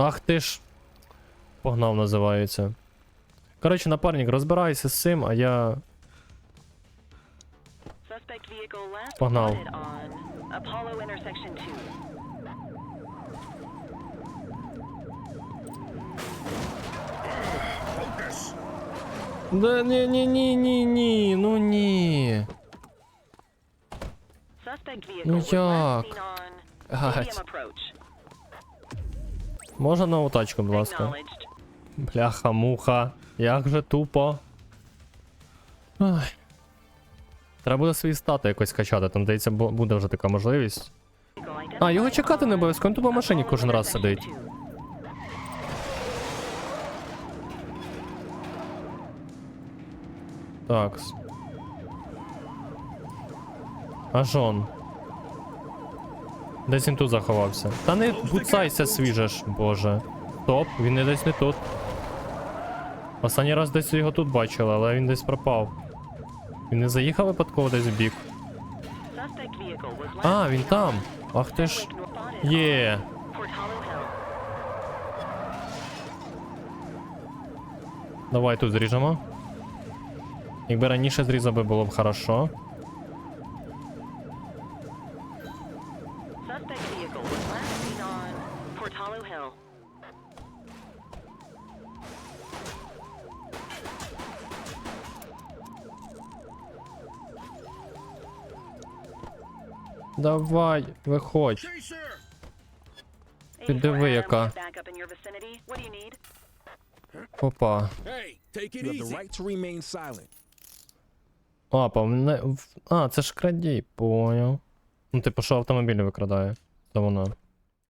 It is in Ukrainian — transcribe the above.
Ах ти ж. Погнав, називається. Коротше, напарник, розбирайся з цим, а я. 2. Да ні, ні, ні, ні, ні, ну ні. Ну як? Гать. Можна нову тачку, будь ласка. Бляха, муха. Як же тупо. Ой. Треба буде свої стати якось качати, там здається, буде вже така можливість. А, його чекати не обов'язково, він тут по машині кожен раз сидить. 2. Так. Десь він тут заховався. Та не буцайся свіже ж, боже. Стоп, він не десь не тут. Останній раз десь його тут бачили, але він десь пропав. Він не заїхав випадково десь в бік. А, він там. Ах ти ж. Є. Давай тут зріжемо. Якби раніше зрізав би було б хорошо. Suspect vehicle was last seen on Port Hollow Hill. Давай, виходь. Ти диви, 84 яка. Опа. Опа, мене. А, це ж крадій, поняв. Ну, типу, що автомобілі викрадає. то воно.